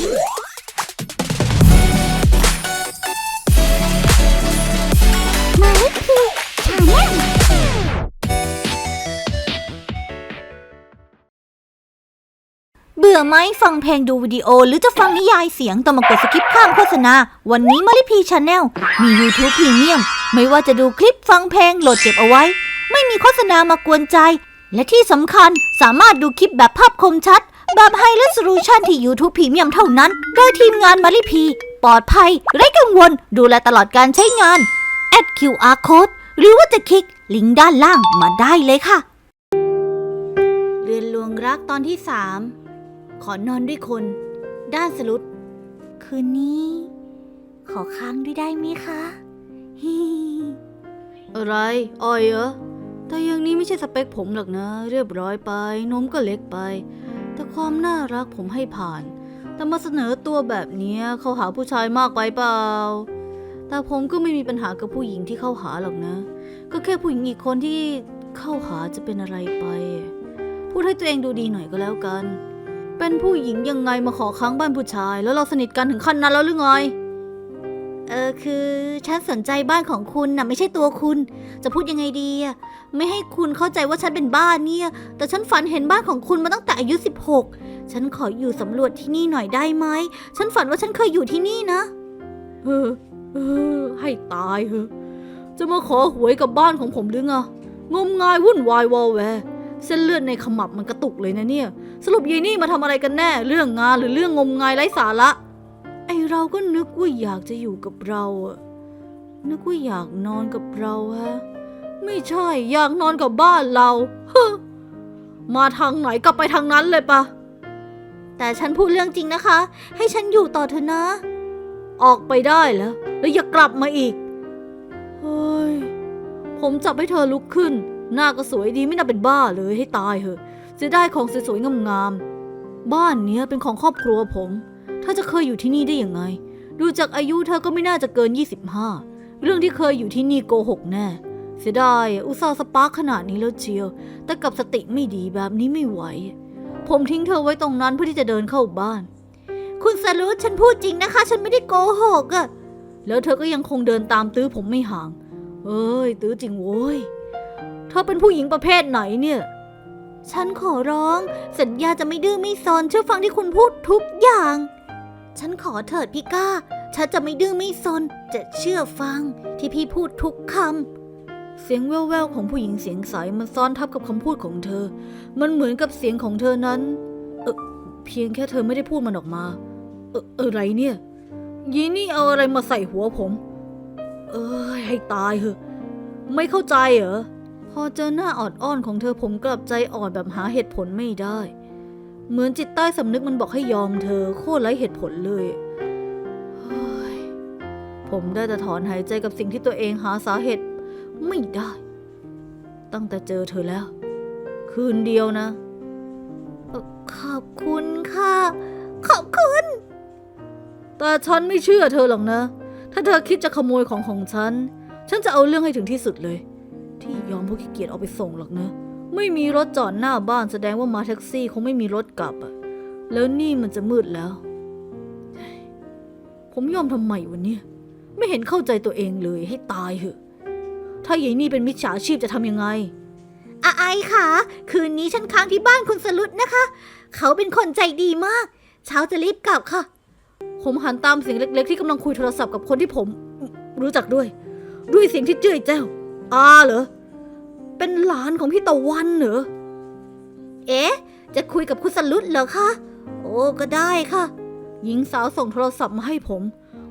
มาลิพีชาแนลเบื่อไหมฟังเพลงดูวิดีโอ หรือจะฟังนิยายเสียงต้องมากดสกิปข้ามโฆษณา วันนี้มาริพีชาแนลมี YouTube พรีเมียม ไม่ว่าจะดูคลิปฟังเพลงโหลดเก็บเอาไว้ ไม่มีโฆษณามากวนใจ และที่สำคัญสามารถดูคลิปแบบภาพคมชัด แบบไฮ r e s o l u t i o n ที่ YouTube พรีเมียมเท่านั้น โดยทีมงานมาริพี ปลอดภัย ไร้กังวล ดูแลตลอดการใช้งาน แอด QR Code หรือว่าจะคลิก ลิงก์ด้านล่างมาได้เลยค่ะ เรือนลวงรักตอนที่สามขอนอนด้วยคน ด้านสลุด คืนนี้ ขอค้างด้วยได้ไหมคะฮีอะไรอ่อยเหรอแต่อย่างนี้ไม่ใช่สเปคผมหรอกนะ เรียบร้อยไปนมก็เล็กไป แต่ความน่ารักผมให้ผ่าน แต่มาเสนอตัวแบบนี้เขาหาผู้ชายมากไปเปล่า แต่ผมก็ไม่มีปัญหากับผู้หญิงที่เข้าหาหรอกนะ ก็แค่ผู้หญิงอีกคนที่เข้าหาจะเป็นอะไรไป พูดให้ตัวเองดูดีหน่อยก็แล้วกัน เป็นผู้หญิงยังไงมาขอค้างบ้านผู้ชาย แล้วเราสนิทกันถึงขั้นนั้นแล้วหรือไง เออคือฉันสนใจบ้านของคุณนะไม่ใช่ตัวคุณ จะพูดยังไงดีอะไม่ให้คุณเข้าใจว่าฉันเป็นบ้านเนี่ย แต่ฉันฝันเห็นบ้านของคุณมาตั้งแต่อายุ 16 ฉันขออยู่สำรวจที่นี่หน่อยได้ไหม ฉันฝันว่าฉันเคยอยู่ที่นี่นะ เออเออ ให้ตายเหอะจะมาขอหวยกับบ้านของผมหรือไงงมงายวุ่นวายวอลแวเส้นเลือดในขมับมันกระตุกเลยนะเนี่ย สรุปยายนี่มาทำอะไรกันแน่ เรื่องงานหรือเรื่องงมงายไร้สาระ ไอเราก็นึกว่าอยากจะอยู่กับเราอะนึกว่าอยากนอนกับเราฮะ ไม่ใช่อยากนอนกับบ้านเราฮมาทางไหนกลับไปทางนั้นเลยปะ แต่ฉันพูดเรื่องจริงนะคะ ให้ฉันอยู่ต่อเถอะนะ ออกไปได้แล้ว แล้วอย่ากลับมาอีก เฮ้ย ผมจับให้เธอลุกขึ้น หน้าก็สวยดีไม่น่าเป็นบ้าเลยให้ตายเหอะจะได้ของสวยๆงามๆ บ้านเนี้ยเป็นของครอบครัวผม เธอจะเคยอยู่ที่นี่ได้ยังไง ดูจากอายุเธอก็ไม่น่าจะเกิน 25 เรื่องที่เคยอยู่ที่นี่โกหกแน่ เสียดายอุตส่าห์สปาร์คขนาดนี้แล้วเชียว แต่กับสติไม่ดีแบบนี้ไม่ไหว ผมทิ้งเธอไว้ตรงนั้นเพื่อที่จะเดินเข้าบ้าน คุณสรุปฉันพูดจริงนะคะ ฉันไม่ได้โกหกอะแล้วเธอก็ยังคงเดินตามตื้อผมไม่ห่าง เอ้ย ตื้อจริงโว้ย เธอเป็นผู้หญิงประเภทไหนเนี่ย ฉันขอร้อง สัญญาจะไม่ดื้อไม่ซนเชื่อฟังที่คุณพูดทุกอย่าง ฉันขอเถิดพี่ก้า ฉันจะไม่ดื้อไม่ซน จะเชื่อฟังที่พี่พูดทุกคำ เสียงแว่วๆของผู้หญิงเสียงใสมันซ้อนทับกับคำพูดของเธอ มันเหมือนกับเสียงของเธอนั้น เออเพียงแค่เธอไม่ได้พูดมันออกมา เอออะไรเนี่ย ยีนี่เอาอะไรมาใส่หัวผม เอ้ยให้ตายเหอะ ไม่เข้าใจเหรอ พอเจอหน้าออดอ้อนของเธอผมกลับใจอ่อนแบบหาเหตุผลไม่ได้ เหมือนจิตใต้สำนึกมันบอกให้ยอมเธอ โคตรไร้เหตุผลเลยเฮ้ยผมได้แต่ถอนหายใจกับสิ่งที่ตัวเองหาสาเหตุไม่ได้ ตั้งแต่เจอเธอแล้ว คืนเดียวนะ ขอบคุณค่ะ ขอบคุณ แต่ฉันไม่เชื่อเธอหรอกนะ ถ้าเธอคิดจะขโมยของของฉัน ฉันจะเอาเรื่องให้ถึงที่สุดเลย ที่ยอมพราะขี้เกียจเอาไปส่งหรอกนะ ไม่มีรถจอดหน้าบ้านแสดงว่ามาแท็กซี่คงไม่มีรถกลับอะแล้วนี่มันจะมืดแล้ว ผมยอมทำไมวันนี้ไม่เห็นเข้าใจตัวเองเลยให้ตายเหอะ ถ้าใหญ่นี่เป็นมิจฉาชีพจะทำยังไงอาไอค่ะ คืนนี้ฉันค้างที่บ้านคุณสลุดนะคะ เขาเป็นคนใจดีมาก เช้าจะรีบกลับค่ะ ผมหันตามเสียงเล็ก ๆ ที่กำลังคุยโทรศัพท์กับคนที่ผม รู้จักด้วย ด้วยเสียงที่เจ้ยแจ้วอาเหรอ เป็นหลานของพี่ตะวันเหรอ เอ๊ะ จะคุยกับคุณสลุดเหรอคะ โอ้ก็ได้ค่ะ หญิงสาวส่งโทรศัพท์มาให้ผม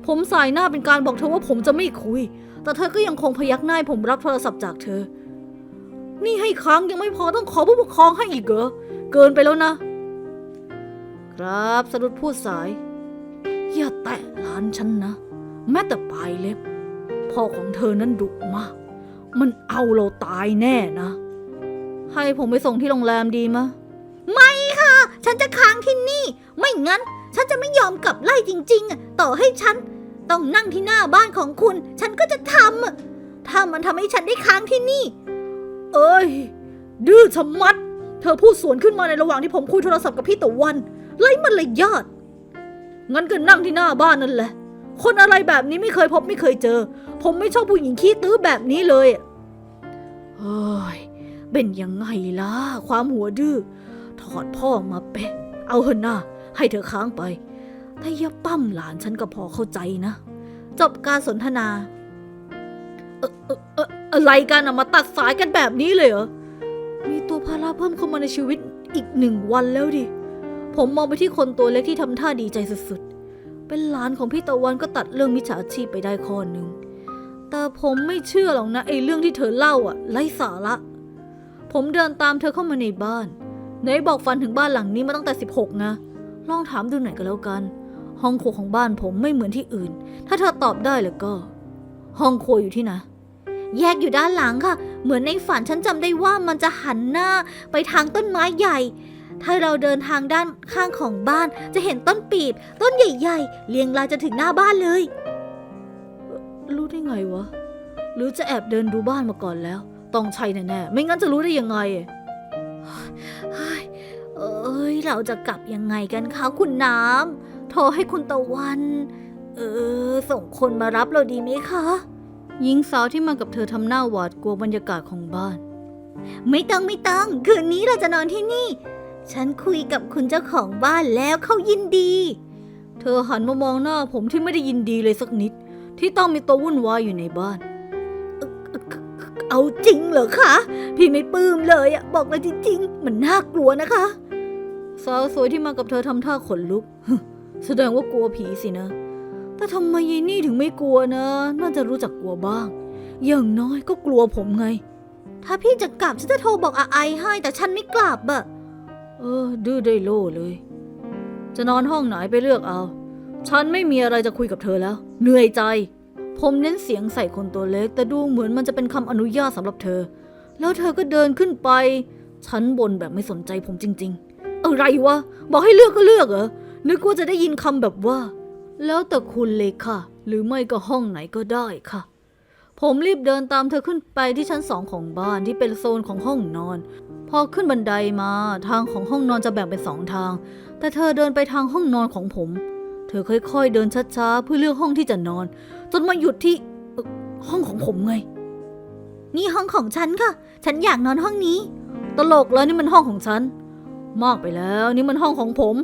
ผมสายหน้าเป็นการบอกเธอว่าผมจะไม่คุย แต่เธอก็ยังคงพยักหน้าผมรับโทรศัพท์จากเธอ นี่ให้ค้างยังไม่พอต้องขอผู้ปกครองให้อีกเหรอ เกินไปแล้วนะ ครับสรุปพูดสาย อย่าแตะหลานฉันนะ แม้แต่ปลายเล็บพ่อของเธอนั้นดุมาก มันเอาเราตายแน่นะ ให้ผมไปส่งที่โรงแรมดีมะ ไม่ค่ะ ฉันจะค้างที่นี่ ไม่งั้น ฉันจะไม่ยอมกลับไล่จริงๆอะต่อให้ฉัน ต้องนั่งที่หน้าบ้านของคุณ ฉันก็จะทำอะถ้ามันทำให้ฉันได้ค้างที่นี่ เอ้ย ดื้อชะมัด เธอพูดสวนขึ้นมาในระหว่างที่ผมคุยโทรศัพท์กับพี่ตะวันไร้มารยาทงั้นก็นั่งที่หน้าบ้านนั่นแหละ คนอะไรแบบนี้ไม่เคยพบไม่เคยเจอ ผมไม่ชอบผู้หญิงขี้ตื้อแบบนี้เลยเฮ้ยเป็นยังไงล่ะ ความหัวดื้อถอดพ่อมาเปะเอาเถอะนะให้เธอค้างไป แต่อย่าปั้มหลานฉันก็พอเข้าใจนะ จบการสนทนาเออเออเอออะไรกันอะมาตัดสายกันแบบนี้เลยเหรอ มีตัวภาระเพิ่มเข้ามาในชีวิตอีกหนึ่งวันแล้วดิ ผมมองไปที่คนตัวเล็กที่ทำท่าดีใจสุด เป็นหลานของพี่ตะวันก็ตัดเรื่องมิจฉาชีพไปได้ข้อหนึ่ง แต่ผมไม่เชื่อหรอกนะไอ้เรื่องที่เธอเล่าอะไร้สาระ ผมเดินตามเธอเข้ามาในบ้านไหนบอกฟันถึงบ้านหลังนี้มาตั้งแต่ 16นะลองถามดูหน่อยก็แล้วกัน ห้องครัวของบ้านผมไม่เหมือนที่อื่น ถ้าเธอตอบได้แล้วก็ ห้องครัวอยู่ที่ไหนแยกอยู่ด้านหลังค่ะ เหมือนในฝันฉันจำได้ว่ามันจะหันหน้าไปทางต้นไม้ใหญ่ ถ้าเราเดินทางด้านข้างของบ้านจะเห็นต้นปีบต้นใหญ่ๆ เรียงรายจะถึงหน้าบ้านเลยเอ่อรู้ได้ไงวะ หรือจะแอบเดินดูบ้านมาก่อนแล้ว ต้องใช่แน่ๆ ไม่งั้นจะรู้ได้ยังไงเฮ้ยเอ้ย เราจะกลับยังไงกันคะคุณน้ำ โทรให้คุณตะวัน เออ ส่งคนมารับเราดีไหมคะหญิงสาวที่มากับเธอทำหน้าหวาดกลัวบรรยากาศของบ้าน ไม่ต้องไม่ต้อง คืนนี้เราจะนอนที่นี่ ฉันคุยกับคุณเจ้าของบ้านแล้วเขายินดี เธอหันมามองหน้าผมที่ไม่ได้ยินดีเลยสักนิด ที่ต้องมีตัววุ่นวายอยู่ในบ้านเอ่อเอ่อเอาจริงเหรอคะ พี่ไม่ปลื้มเลยอะบอกเลยจริงๆ มันน่ากลัวนะคะ สาวสวยที่มากับเธอทำท่าขนลุก แสดงว่ากลัวผีสินะ แต่ทำไมยายนี่ถึงไม่กลัวนะ น่าจะรู้จักกลัวบ้าง อย่างน้อยก็กลัวผมไง ถ้าพี่จะกลับฉันจะโทรบอกอาไอให้ แต่ฉันไม่กลับอะ เออ ดื้อได้โล่เลย จะนอนห้องไหนไปเลือกเอา ฉันไม่มีอะไรจะคุยกับเธอแล้ว เหนื่อยใจ ผมเน้นเสียงใส่คนตัวเล็ก แต่ดูเหมือนมันจะเป็นคำอนุญาตสำหรับเธอ แล้วเธอก็เดินขึ้นไป ชั้นบนแบบไม่สนใจผมจริง ๆ อะไรวะ บอกให้เลือกก็เลือกเหรอ นึกว่าจะได้ยินคำแบบว่า แล้วแต่คุณเลยค่ะ หรือไม่ก็ห้องไหนก็ได้ค่ะผมรีบเดินตามเธอขึ้นไปที่ชั้นสองของบ้านที่เป็นโซนของห้องนอน พอขึ้นบันไดมาทางของห้องนอนจะแบ่งเป็นสองทาง แต่เธอเดินไปทางห้องนอนของผม เธอค่อยๆ เดินช้าๆเพื่อเลือกห้องที่จะนอน จนมาหยุดที่ห้องของผมไง นี่ห้องของฉันค่ะ ฉันอยากนอนห้องนี้ ตลกแล้วนี่มันห้องของฉัน มากไปแล้วนี่มันห้องของผม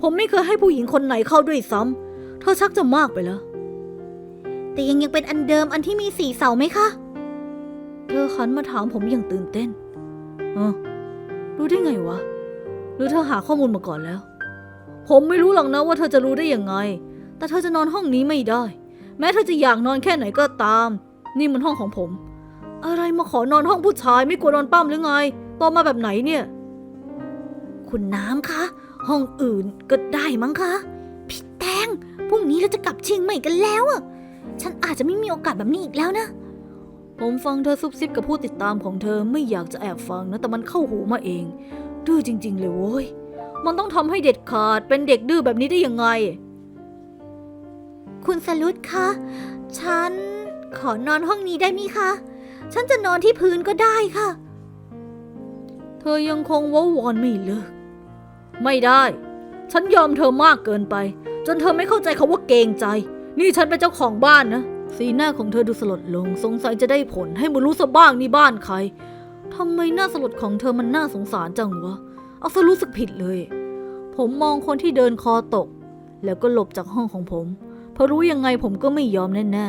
ผมไม่เคยให้ผู้หญิงคนไหนเข้าด้วยซ้ำเธอชักจะมากไปแล้ว แต่ยังยังเป็นอันเดิมอันที่มีสี่เสาไหมคะ เธอหันมาถามผมอย่างตื่นเต้นเออ รู้ได้ไงวะ หรือเธอหาข้อมูลมาก่อนแล้ว ผมไม่รู้หรอกนะว่าเธอจะรู้ได้ยังไง แต่เธอจะนอนห้องนี้ไม่ได้ แม้เธอจะอยากนอนแค่ไหนก็ตาม นี่มันห้องของผม อะไรมาขอนอนห้องผู้ชายไม่กลัวโดนปั้มหรือไงโตมาแบบไหนเนี่ย คุณน้ำคะ ห้องอื่นก็ได้มั้งคะพี่แตงพรุ่งนี้เราจะกลับเชียงใหม่กันแล้วอะฉันอาจจะไม่มีโอกาสแบบนี้อีกแล้วนะ ผมฟังเธอซุบซิบกับผู้ติดตามของเธอไม่อยากจะแอบฟังนะแต่มันเข้าหูมาเอง ดื้อจริง ๆ เลยโว้ย มันต้องทำให้เด็ดขาดเป็นเด็กดื้อแบบนี้ได้ยังไง คุณสลุดคะ ฉันขอนอนห้องนี้ได้ไหมคะ ฉันจะนอนที่พื้นก็ได้ค่ะ เธอยังคงว้าวอนไม่เลิก ไม่ได้ ฉันยอมเธอมากเกินไป จนเธอไม่เข้าใจคาว่าเกรงใจ นี่ฉันเป็นเจ้าของบ้านนะ สีหน้าของเธอดูสลดลงสงสัยจะได้ผลให้มันรู้ซะบ้างนี่บ้านใครทำไมหน้าสลดของเธอมันน่าสงสารจังวะ เอาซะรู้สึกผิดเลย ผมมองคนที่เดินคอตก แล้วก็หลบจากห้องของผม เพราะรู้ยังไงผมก็ไม่ยอมแน่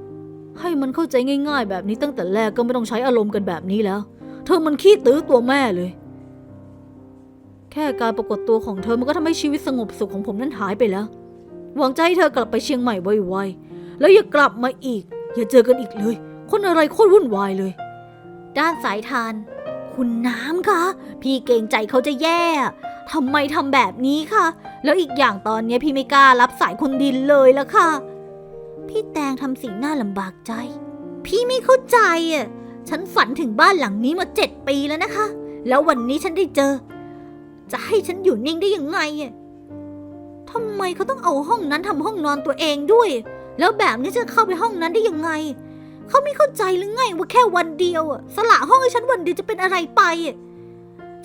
ๆ ให้มันเข้าใจง่ายๆ แบบนี้ตั้งแต่แรกก็ไม่ต้องใช้อารมณ์กันแบบนี้แล้ว เธอมันขี้ตื้อตัวแม่เลย แค่การปรากฏตัวของเธอมันก็ทำให้ชีวิตสงบสุขของผมนั้นหายไปแล้ว หวังจะให้เธอกลับไปเชียงใหม่ไวๆ แล้วอย่ากลับมาอีก อย่าเจอกันอีกเลย คนอะไรโคตรวุ่นวายเลย ด้านสายทาน คุณน้ำคะ พี่เกรงใจเขาจะแย่ทำไมทำแบบนี้คะแล้วอีกอย่างตอนนี้พี่ไม่กล้ารับสายคุณดินเลยละค่ะ พี่แตงทำสีหน้าลำบากใจ พี่ไม่เข้าใจอะฉันฝันถึงบ้านหลังนี้มาเจ็ดปีแล้วนะคะ แล้ววันนี้ฉันได้เจอ จะให้ฉันอยู่นิ่งได้ยังไงอะทำไมเขาต้องเอาห้องนั้นทำห้องนอนตัวเองด้วย แล้วแบบนี้จะเข้าไปห้องนั้นได้ยังไง เขาไม่เข้าใจหรือไงว่าแค่วันเดียวอะสละห้องให้ฉันวันเดียวจะเป็นอะไรไป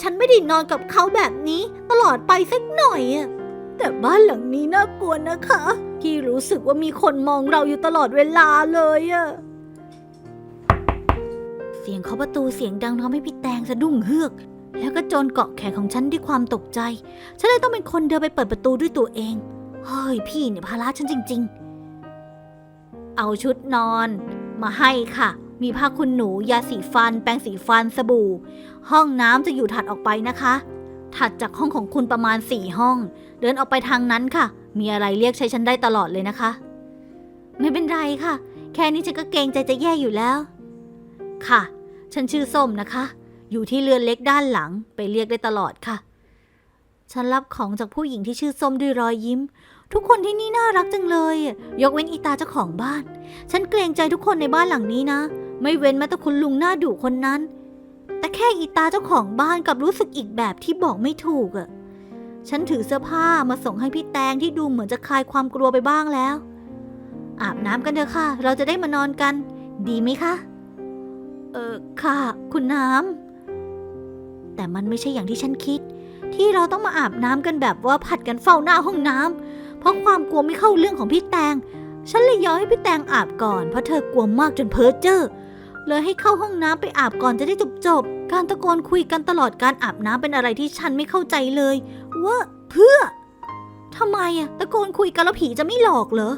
ฉันไม่ได้นอนกับเขาแบบนี้ตลอดไปสักหน่อยอะแต่บ้านหลังนี้น่ากลัวนะคะพี่รู้สึกว่ามีคนมองเราอยู่ตลอดเวลาเลยอะเสียงเคาะประตูเสียงดังทำให้พี่แตงสะดุ้งเฮือก แล้วก็โจรเกาะแขนของฉันด้วยความตกใจ ฉันเลยต้องเป็นคนเดินไปเปิดประตูด้วยตัวเอง เฮ้ยพี่เนี่ยภาระฉันจริง ๆ เอาชุดนอน มาให้ค่ะ มีผ้าคุณหนู ยาสีฟัน แปรงสีฟัน สบู่ ห้องน้ำจะอยู่ถัดออกไปนะคะ ถัดจากห้องของคุณประมาณสี่ห้อง เดินออกไปทางนั้นค่ะ มีอะไรเรียกใช้ฉันได้ตลอดเลยนะคะ ไม่เป็นไรค่ะ แค่นี้ฉันก็เกรงใจจะแย่อยู่แล้ว ค่ะ ฉันชื่อส้มนะคะ อยู่ที่เรือนเล็กด้านหลัง ไปเรียกได้ตลอดค่ะ ฉันรับของจากผู้หญิงที่ชื่อส้มด้วยรอยยิ้ม ทุกคนที่นี่น่ารักจังเลย ยกเว้นอีตาเจ้าของบ้าน ฉันเกรงใจทุกคนในบ้านหลังนี้นะ ไม่เว้นแม้แต่คุณลุงหน้าดุคนนั้น แต่แค่อีตาเจ้าของบ้านกลับรู้สึกอีกแบบที่บอกไม่ถูกอะ่ะ ฉันถือเสื้อผ้ามาส่งให้พี่แตงที่ดูเหมือนจะคลายความกลัวไปบ้างแล้ว อาบน้ำกันเถอะค่ะ เราจะได้มานอนกัน ดีไหมคะ เออค่ะ คุณน้ำแต่มันไม่ใช่อย่างที่ฉันคิด ที่เราต้องมาอาบน้ำกันแบบว่าผัดกันเฝ้าหน้าห้องน้ำ ราะความกลัวไม่เข้าเรื่องของพี่แตง ฉันเลยยอมให้พี่แตงอาบก่อน เพราะเธอกลัวมากจนเพ้อเจ้อ เลยให้เข้าห้องน้ำไปอาบก่อนจะได้จบจบๆการตะโกนคุยกันตลอดการอาบน้ำเป็นอะไรที่ฉันไม่เข้าใจเลย ว่าเพื่อทำไมอะตะโกนคุยกันแล้วผีจะไม่หลอกเหรอ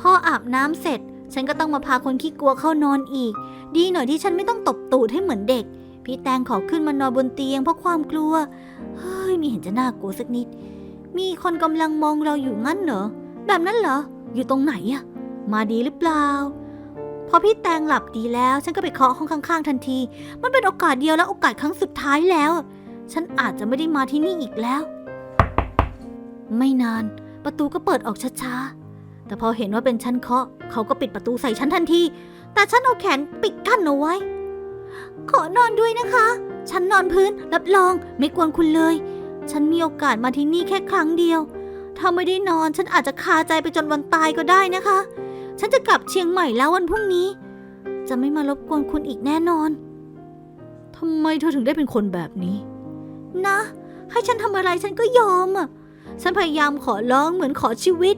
พออาบน้ำเสร็จ ฉันก็ต้องมาพาคนขี้กลัวเข้านอนอีก ดีหน่อยที่ฉันไม่ต้องตบตูดให้เหมือนเด็ก พี่แตงขอขึ้นมานอนบนเตียงเพราะความกลัว เฮ้ยมีเห็นจะน่ากลัวสักนิด มีคนกำลังมองเราอยู่งั้นเหรอ แบบนั้นเหรอ อยู่ตรงไหนอะมาดีหรือเปล่า พอพี่แตงหลับดีแล้ว ฉันก็ไปเคาะห้องข้าง ๆ ทันที มันเป็นโอกาสเดียวและโอกาสครั้งสุดท้ายแล้ว ฉันอาจจะไม่ได้มาที่นี่อีกแล้ว ไม่นาน ประตูก็เปิดออกช้าๆ แต่พอเห็นว่าเป็นฉันเคาะ เขาก็ปิดประตูใส่ฉันทันที แต่ฉันเอาแขนปิดกั้นเอาไว้ ขอนอนด้วยนะคะ ฉันนอนพื้นรับรองไม่กวนคุณเลย ฉันมีโอกาสมาที่นี่แค่ครั้งเดียว ถ้าไม่ได้นอนฉันอาจจะคาใจไปจนวันตายก็ได้นะคะ ฉันจะกลับเชียงใหม่แล้ววันพรุ่งนี้ จะไม่มารบกวนคุณอีกแน่นอน ทำไมเธอถึงได้เป็นคนแบบนี้ นะ ให้ฉันทำอะไรฉันก็ยอมอะ ฉันพยายามขอร้องเหมือนขอชีวิต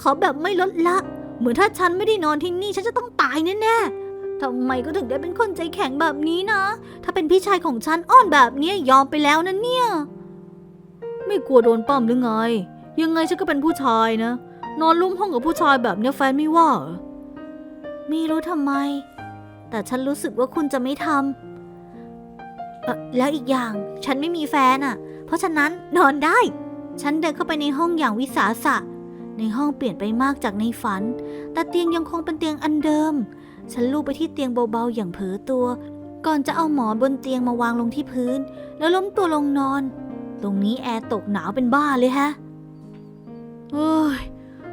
ขอแบบไม่ลดละ เหมือนถ้าฉันไม่ได้นอนที่นี่ฉันจะต้องตายแน่ๆทำไมก็ถึงได้เป็นคนใจแข็งแบบนี้นะ ถ้าเป็นพี่ชายของฉันอ้อนแบบเนี้ยยอมไปแล้วนะเนี่ย ไม่กลัวโดนปั้มหรือไง ยังไงฉันก็เป็นผู้ชายนะ นอนร่มห้องกับผู้ชายแบบเนี้ยแฟนไม่ว่าเหรอไม่รู้ทำไม แต่ฉันรู้สึกว่าคุณจะไม่ทำเอ่อแล้วอีกอย่างฉันไม่มีแฟนอะ เพราะฉะนั้นนอนได้ ฉันเดินเข้าไปในห้องอย่างวิสาสะ ในห้องเปลี่ยนไปมากจากในฝัน แต่เตียงยังคงเป็นเตียงอันเดิม ฉันลูบไปที่เตียงเบาๆอย่างเผลอตัว ก่อนจะเอาหมอนบนเตียงมาวางลงที่พื้น แล้วล้มตัวลงนอน ตรงนี้แอร์ตกหนาวเป็นบ้าเลยฮะเฮ้ย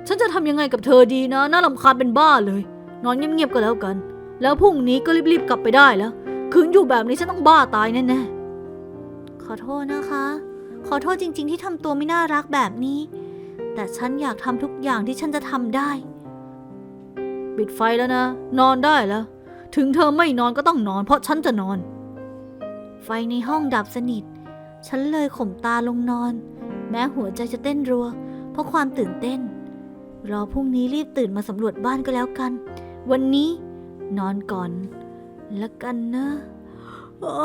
ฉันจะทำยังไงกับเธอดีนะน่ารำคาญเป็นบ้าเลย นอนเงียบๆก็แล้วกัน แล้วพรุ่งนี้ก็รีบๆกลับไปได้แล้ว คืนอยู่แบบนี้ฉันต้องบ้าตายแน่ขอโทษนะคะ ขอโทษจริง ๆ ที่ทำตัวไม่น่ารักแบบนี้ แต่ฉันอยากทำทุกอย่างที่ฉันจะทำได้ๆปิดไฟแล้วนะ นอนได้แล้ว ถึงเธอไม่นอนก็ต้องนอน เพราะฉันจะนอน ไฟในห้องดับสนิท ฉันเลยข่มตาลงนอน แม้หัวใจจะเต้นรัว เพราะความตื่นเต้น รอพรุ่งนี้รีบตื่นมาสำรวจบ้านก็แล้วกัน วันนี้นอนก่อนแล้วกันนะโอ้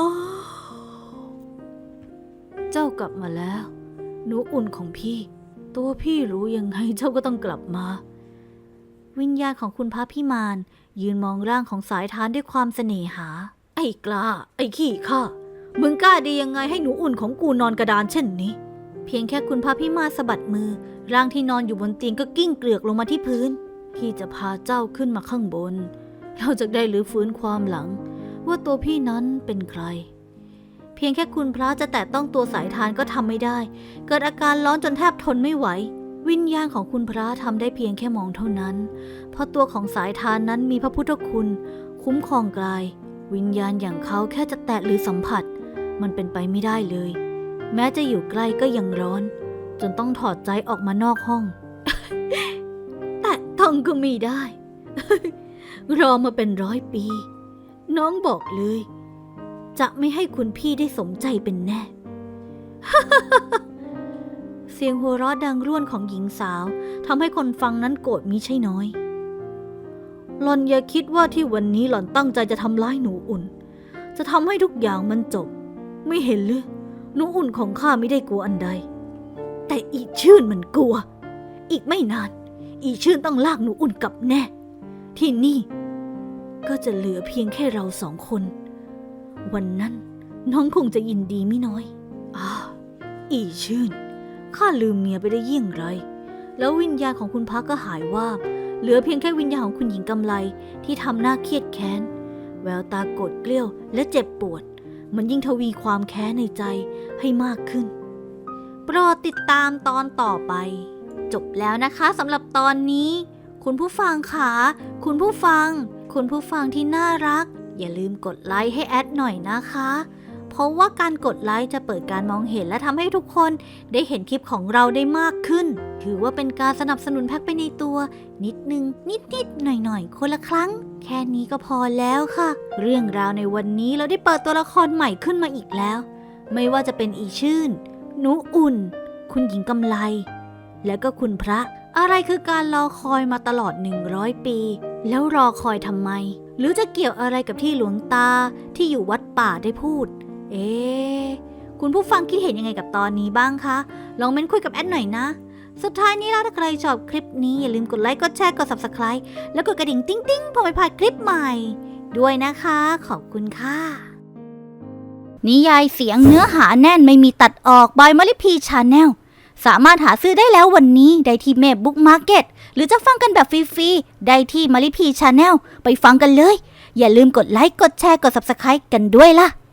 เจ้ากลับมาแล้ว หนูอุ่นของพี่ ตัวพี่รู้ยังไงเจ้าก็ต้องกลับมา วิญญาณของคุณพระพิมาน ยืนมองร่างของสายทานด้วยความเสน่หา ไอ้กล้า ไอ้ขี้ข้า มึงกล้าดียังไงให้หนูอุ่นของกูนอนกระดานเช่นนี้ เพียงแค่คุณพระพิมาสะบัดมือ ร่างที่นอนอยู่บนเตียงก็กิ้งเกลือกลงมาที่พื้น พี่จะพาเจ้าขึ้นมาข้างบน เราจะได้รื้อฟื้นความหลัง ว่าตัวพี่นั้นเป็นใคร เพียงแค่คุณพระจะแตะต้องตัวสายทานก็ทำไม่ได้ เกิดอาการร้อนจนแทบทนไม่ไหว วิญญาณของคุณพระทำได้เพียงแค่มองเท่านั้น เพราะตัวของสายทานนั้นมีพระพุทธคุณ คุ้มครองกาย วิญญาณอย่างเขาแค่จะแตะหรือสัมผัส มันเป็นไปไม่ได้เลย แม้จะอยู่ใกล้ก็ยังร้อน จนต้องถอดใจออกมานอกห้อง แต่ต้องก็ไม่ได้ รอมาเป็นร้อยปี น้องบอกเลย จะไม่ให้คุณพี่ได้สมใจเป็นแน่ เสียงหัวเราะดังร่วนของหญิงสาวทำให้คนฟังนั้นโกรธมิใช่น้อยหล่อนอย่าคิดว่าที่วันนี้หล่อนตั้งใจจะทำร้ายหนูอุ่น จะทำให้ทุกอย่างมันจบ ไม่เห็นหรือหนูอุ่นของข้าไม่ได้กลัวอันใด แต่อีชื่นมันกลัว อีกไม่นาน อีชื่นต้องลากหนูอุ่นกลับแน่ ที่นี่ ก็จะเหลือเพียงแค่เราสองคน วันนั้นน้องคงจะยินดีไม่น้อยอ้าอีชื่นข้าลืมเมียไปได้ยิ่งไร แล้ววิญญาณของคุณพักก็หายวาบเหลือเพียงแค่วิญญาณของคุณหญิงกำไลที่ทำหน้าเครียดแค้น แววตาโกรธเกลี้ยวและเจ็บปวด มันยิ่งทวีความแค้นในใจให้มากขึ้น โปรดติดตามตอนต่อไป จบแล้วนะคะสำหรับตอนนี้ คุณผู้ฟังค่ะคุณผู้ฟัง คุณผู้ฟังที่น่ารัก อย่าลืมกดไลค์ให้แอดหน่อยนะคะ เพราะว่าการกดไลค์จะเปิดการมองเห็นและทำให้ทุกคนได้เห็นคลิปของเราได้มากขึ้น ถือว่าเป็นการสนับสนุนแพ็กไปในตัว นิดนึง นิดนิดๆหน่อยหน่อยๆ คนละครั้ง แค่นี้ก็พอแล้วค่ะ เรื่องราวในวันนี้เราได้เปิดตัวละครใหม่ขึ้นมาอีกแล้ว ไม่ว่าจะเป็นอีชื่นหนูอุ่น คุณหญิงกำไล แล้วก็คุณพระ อะไรคือการรอคอยมาตลอด 100 ปี แล้วรอคอยทำไม หรือจะเกี่ยวอะไรกับที่หลวงตาที่อยู่วัดป่าได้พูด เอ๊คุณผู้ฟังคิดเห็นยังไงกับตอนนี้บ้างคะ ลองเม้นคุยกับแอดหน่อยนะ สุดท้ายนี้แล้วถ้าใครชอบคลิปนี้อย่าลืมกดไลค์ กดแชร์ กด subscribe แล้วกดกระดิ่งติ้งติ้งเพื่อไม่พลาดคลิปใหม่ ด้วยนะคะ ขอบคุณค่ะ นิยายเสียงเนื้อหาแน่นไม่มีตัดออกบายมลิพีชาแนลสามารถหาซื้อได้แล้ววันนี้ได้ที่เมพบุ๊กมาร์เก็ตหรือจะฟังกันแบบฟรีๆ ได้ที่มลิพีชาแนลไปฟังกันเลย อย่าลืมกดไลค์ กดแชร์ กด subscribe กันด้วยล่ะ